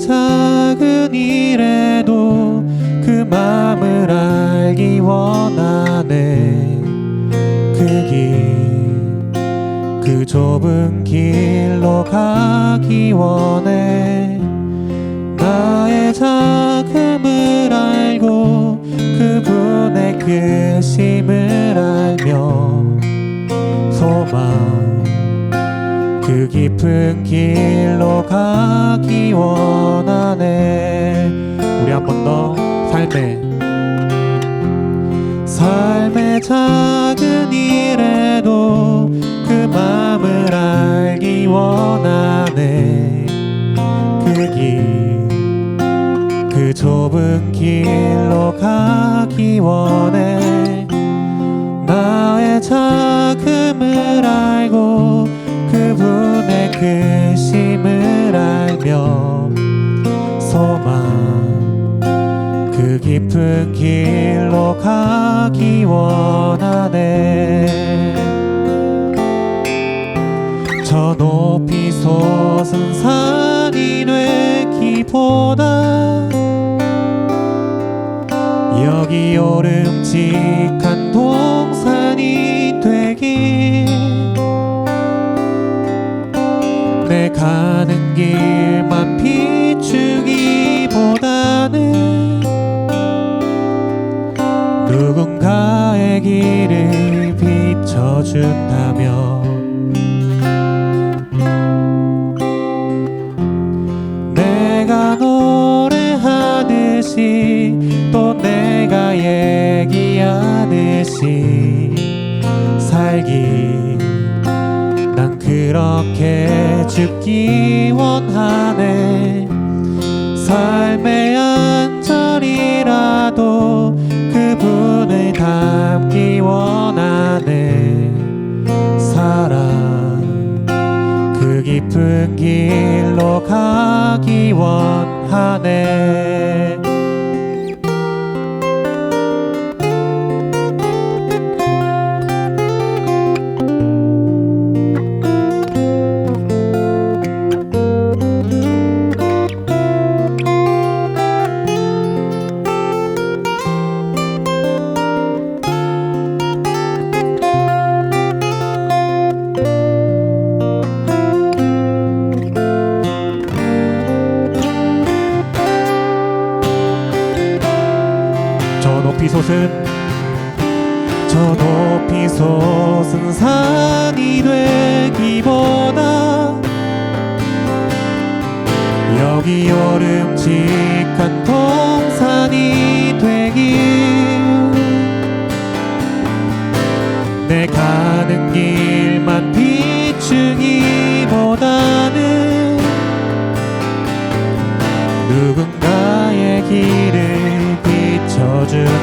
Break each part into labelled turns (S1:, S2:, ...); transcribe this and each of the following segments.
S1: 작은 일에도 그 마음을 알기 원하네. 그 길, 그 좁은 길로 가기 원해. 나의 작음을 알고 그분의 크심을 알며 소망 그 깊은 길로 가기 원하네. 우리 한 번 더 삶의 삶의 작은 일에도 그 마음을 알기 원하네. 그 길, 그 좁은 길로 가기 원해 소망 그 깊은 길로 가기 원하네. 저 높이 솟은 산이 되기보다 여기 오름직한 동산이 되길 내 가는 길만 비 추기보다는 누군가의 길을 비춰준다면 내가 노래하듯이 또 내가 얘기하듯이 살기. 난 그렇게 죽기 원하네 삶의 한 절이라도 그분을 닮기 원하네. 사랑 그 깊은 길로 가기 원하네 높이 솟은 저 높이 솟은 산이 되기보다 여기 오름직한 동산이 되길 내 가는 길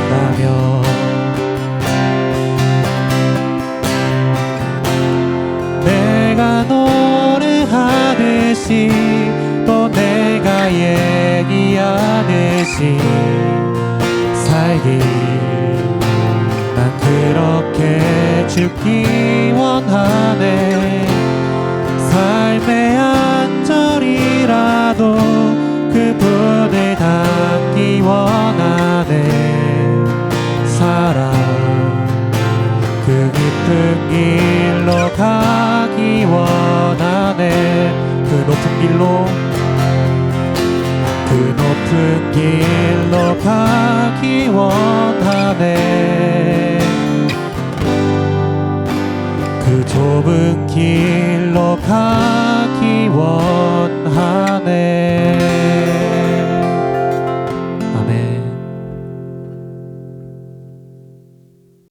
S1: 비춰준다면 내가 노래하듯이 또 내가 얘기하듯이 살기 난 그렇게 죽기 원하네. 삶의 한 절이라도 원하네. 그 높은 길로 그 높은 길로 가기 원하네. 그 좁은 길로 원하네